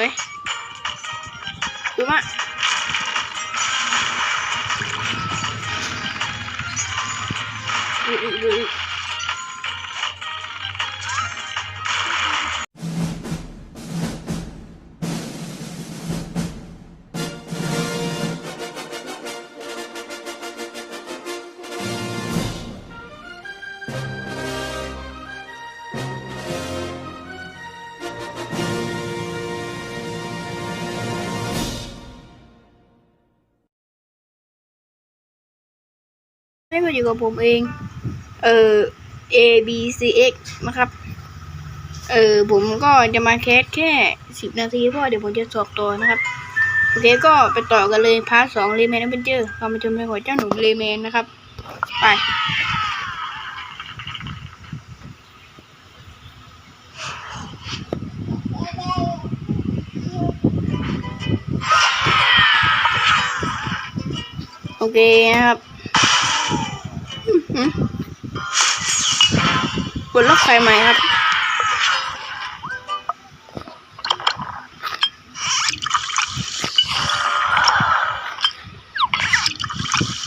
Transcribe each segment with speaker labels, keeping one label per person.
Speaker 1: วยสวมากอืออือ ให้มาอยู่กับผมเอง เอ่อ A B C X นะครับ เออผมก็จะมาแคสแค่สิบนาทีเพราะเดี๋ยวผมจะสอบต่อนะครับ โอเคก็ไปต่อกันเลยพาร์ทสองเลแมนเป็นเจอร์เรามาชมในหัวเจ้าหนุ่มเลแมนนะครับ ไปโอเคนะครับ อื้อหือกดล็อกไฟใหมครับ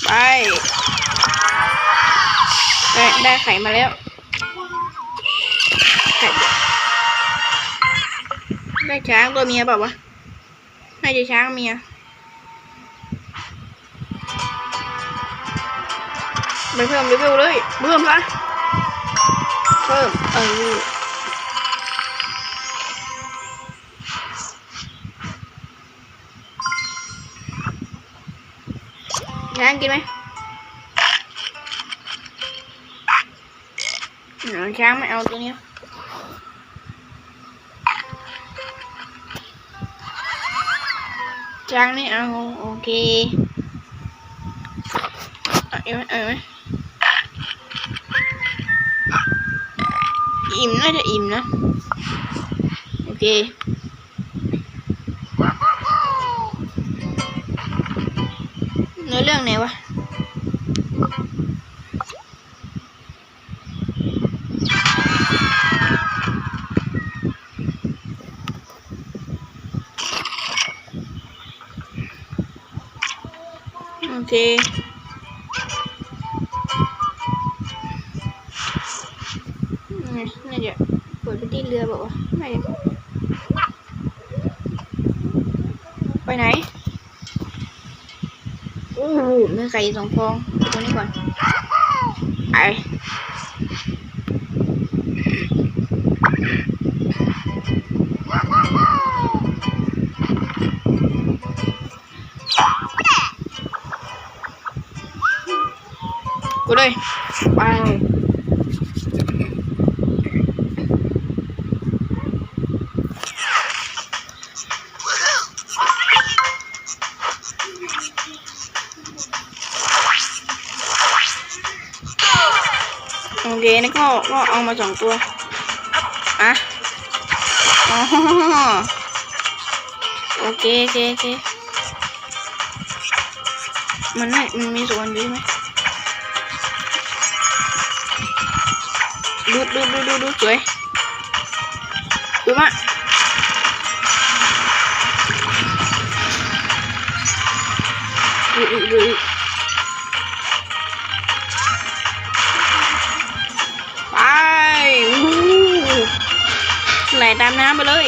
Speaker 1: ไปได้ไข่มาแล้วไข่ได้ช้างตัวเมียเปล่าวะ น่าจะช้างเมีย ไปเพิ่มรีวิวเลยเพิ่มซะเพิ่มเออช้างกินไหมเดี๋ยวช้างไม่เอาตัวเนี้ยช้างนี่เอาโอเคเอาไหมเอาไหม อิ่มน่าจะอิ่มนะ โอเคเนื้อเรื่องไหนวะโอเค น่าน่าจะเปิดไปที่เรือบอกว่าวะไม่ไปไหนโอ้โหมีไก่สองฟองตัวนี้ก่อนไอกูเลยไป เคนี่ก็ก็เอามาสองตัวอะอ๋อโอเคโอเคโอเคมันไม่มันมีส่วนดีไหมดูดูดูดูดูสวยดูมากดูดูดู ไหลตามน้ำไปเลย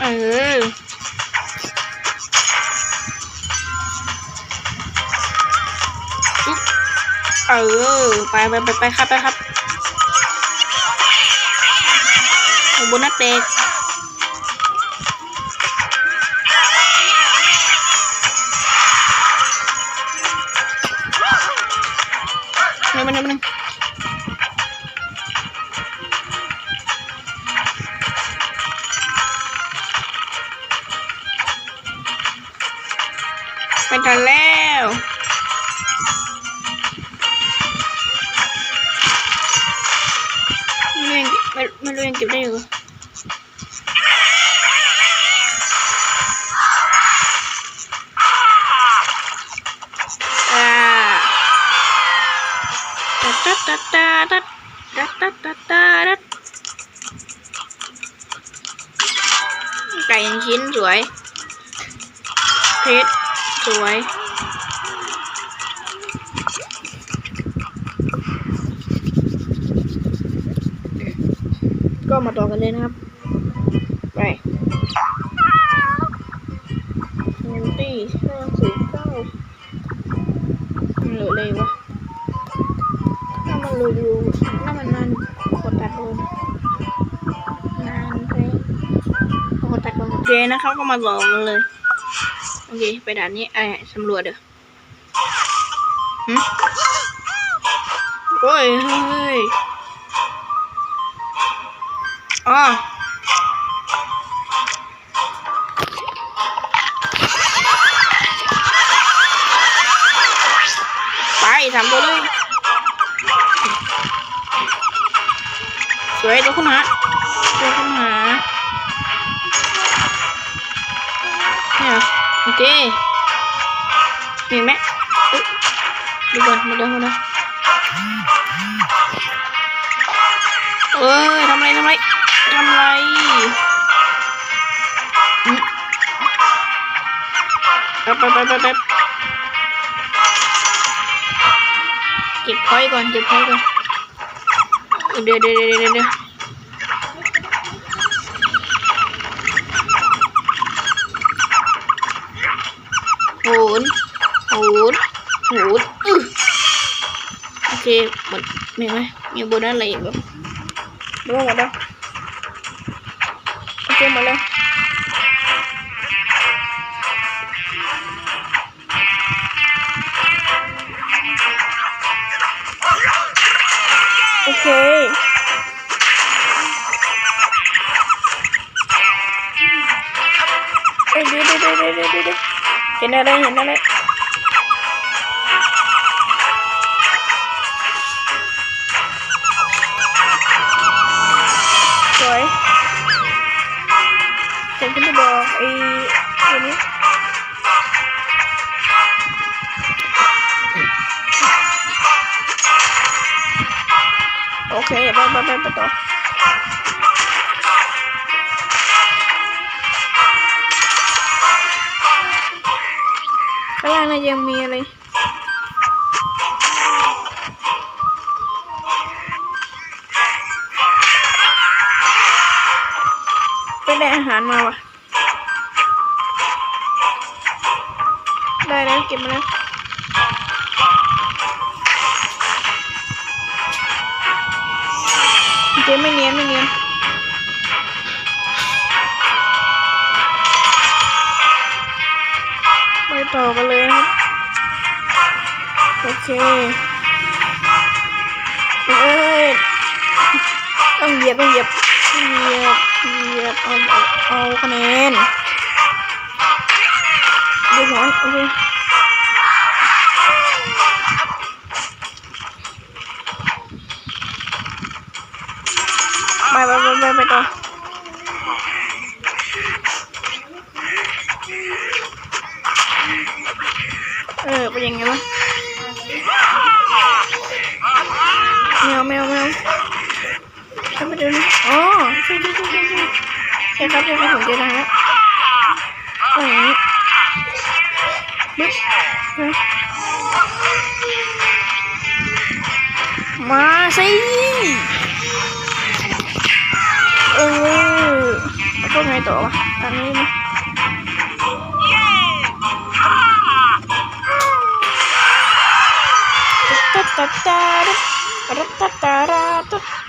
Speaker 1: เอออุ๊บเออ ไปไปไปไปครับไปครับโอ้โบนัสเตก mana mana. Phải tròn leo. Mình mình mình luôn chụp đây rồi. วย เพชร สวย ก็มาต่อกันเลยนะครับ ไป เคนะครับก็มาต่อกันเลย โอเค ไปด่านนี้ไอ้สำรวจเด้อโอ้ยเฮ้ยอ๋อไปทำตัวเลยสวยตัวคุณหาตัวคุณหา นี่ยโอเคมีไหมดูก่อนมาดูมาดูเอ้ยทำไรทำไรทำไรอืมแป๊บแป๊บแป๊บแป๊บเก็บพอยก่อนเก็บพอยก่อนเดี๋ยวเดี๋ยวเดี๋ยวเดี๋ยวเดี๋ยวโหนโหนโหนอื้อโอเคห มดมีไหมมีโบนัสอะไรอีกแบบหมดแล้หมดแล้วโอเคหมดแล้วโอเคเดี๋ยวเดี๋ยวเดี๋ยวเดี๋ยวเดี๋ยวเห็นอะไรเห็นอะไร สวยผมก็จะบอกไอ้ตัวางล่างน่ายังมีอะได้อาวะได้แล้วเก็บมาแล้วโอเคไม่เนียนไม่เนียนไปต่อกันเลยครับโอเคเอ้ยต้องเหยียบต้องเหยียบ เอาเอาเอาคะแนนดูหัวโอเค ช่ครับใช่ครับผมเจอแล้วฮะอะไรอย่างนี้ปึ๊บมาสิเออแล้วก็ไงต่อวะตอนนี้นะตัดตัดตัดตัดตัดตัดตัด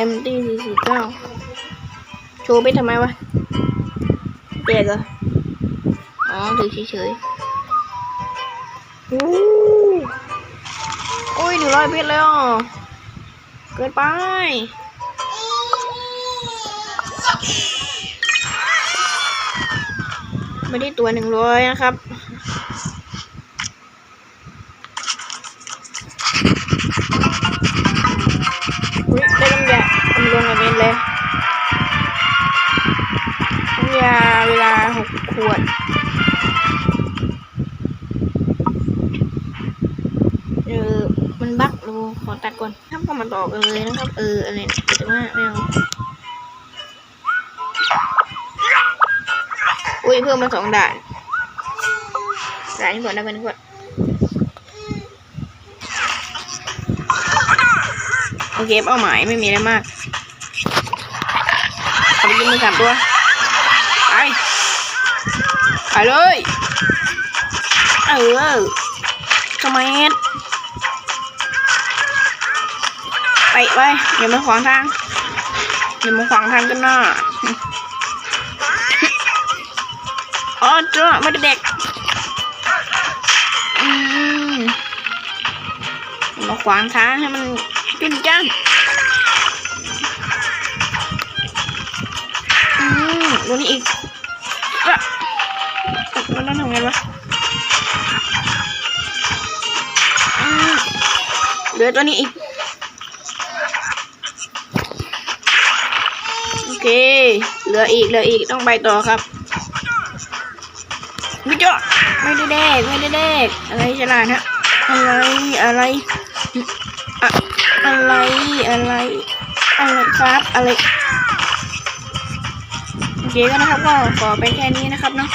Speaker 1: เอ็มตีสี่สี่เก้าโชว์ไปทำไมวะแจกเหรออ๋อถือเฉยๆโอ้โอ้ยหนึ่งร้อยเพชรเลยอะเกินไปไม่ได้ตัวหนึ่งร้อยนะครับ เมนเลยน้ำยาเวลาหกขวดเออมันบั๊กดูขอตัดก่อนถ้าก็มาต่อกันเลยนะครับ เอออะไรเนี่ยแต่ว่าไม่เอาอุ้ยเพิ่มมาสองด่านด่านนี้ก่อนนะกันก่อนโอเคเป้าหมายไม่มีอะไรมาก เอาไปยิงมือสามตัวไปไปเลยเออสมัยไปไปอย่ามาขวางทางอย่ามาขวางทางกันหน้าอ๋อเจ้าไม่ได้เด็กมาขวางทางให้มันจุนจัน ตัวนี้อีกอะมันต้องทำไงวะเหลือตัวนี้อีก โอเค เหลืออีก เหลืออีก ต้องไปต่อครับไม่เจาะไม่ได้แดก ไม่ได้แดก อะไรฉลาดฮะ อะไร อะไร อะอะไร อะไร อะไรครับ อะไร เคก็นะครับก็ขอไปแค่นี้นะครับเนาะ